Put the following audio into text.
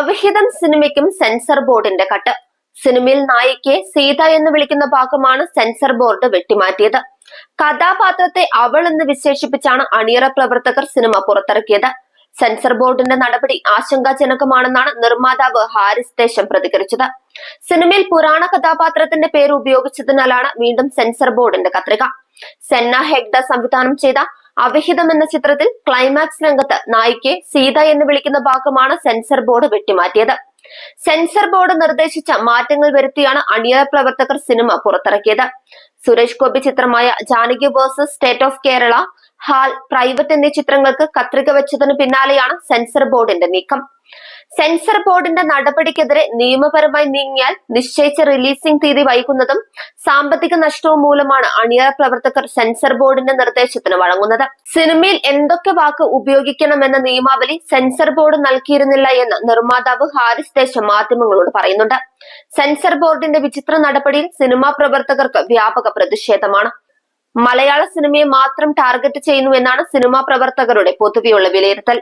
അവിഹിതം സിനിമയ്ക്കും sensor ബോർഡിന്റെ cut. സിനിമയിൽ നായികയെ സീത എന്ന് വിളിക്കുന്ന ഭാഗമാണ് സെൻസർ ബോർഡ് വെട്ടിമാറ്റിയത്. കഥാപാത്രത്തെ അവൾ എന്ന് വിശേഷിപ്പിച്ചാണ് അണിയറ പ്രവർത്തകർ സിനിമ പുറത്തിറക്കിയത്. സെൻസർ ബോർഡിന്റെ നടപടി ആശങ്കാജനകമാണെന്നാണ് നിർമ്മാതാവ് ഹാരിസ് ദേശം പ്രതികരിച്ചത്. സിനിമയിൽ പുരാണ കഥാപാത്രത്തിന്റെ പേര് ഉപയോഗിച്ചതിനാലാണ് വീണ്ടും സെൻസർ ബോർഡിന്റെ കത്രിക. സെന്ന ഹെഗ്ഡ സംവിധാനം ചെയ്ത അവിഹിതം എന്ന ചിത്രത്തിൽ ക്ലൈമാക്സ് രംഗത്ത് നായികയെ സീത എന്ന് വിളിക്കുന്ന ഭാഗമാണ് സെൻസർ ബോർഡ് വെട്ടിമാറ്റിയത്. സെൻസർ ബോർഡ് നിർദ്ദേശിച്ച മാറ്റങ്ങൾ വരുത്തിയാണ് അണിയറ പ്രവർത്തകർ സിനിമ പുറത്തിറക്കിയത്. സുരേഷ് ഗോപി ചിത്രമായ Janaki versus state of Kerala Haal private എന്നീ ചിത്രങ്ങൾക്ക് കത്രിക വെച്ചതിന് പിന്നാലെയാണ് സെൻസർ ബോർഡിന്റെ നീക്കം. സെൻസർ ബോർഡിന്റെ നടപടിക്കെതിരെ നിയമപരമായി നീങ്ങിയാൽ നിശ്ചയിച്ച റിലീസിംഗ് തീയതി വൈകുന്നതും സാമ്പത്തിക നഷ്ടവും മൂലമാണ് അണിയറ പ്രവർത്തകർ സെൻസർ ബോർഡിന്റെ നിർദ്ദേശത്തിന് വഴങ്ങുന്നത്. സിനിമയിൽ എന്തൊക്കെ വാക്ക് ഉപയോഗിക്കണമെന്ന നിയമാവലി സെൻസർ ബോർഡ് നൽകിയിരുന്നില്ല എന്ന് നിർമ്മാതാവ് ഹാരിസ് ദേശം മാധ്യമങ്ങളോട് പറയുന്നുണ്ട്. സെൻസർ ബോർഡിന്റെ വിചിത്ര നടപടിയിൽ സിനിമാ പ്രവർത്തകർക്ക് വ്യാപക പ്രതിഷേധമാണ്. മലയാള സിനിമയെ മാത്രം ടാർഗറ്റ് ചെയ്യുന്നു എന്നാണ് സിനിമാ പ്രവർത്തകരുടെ പൊതുവെയുള്ള വിലയിരുത്തൽ.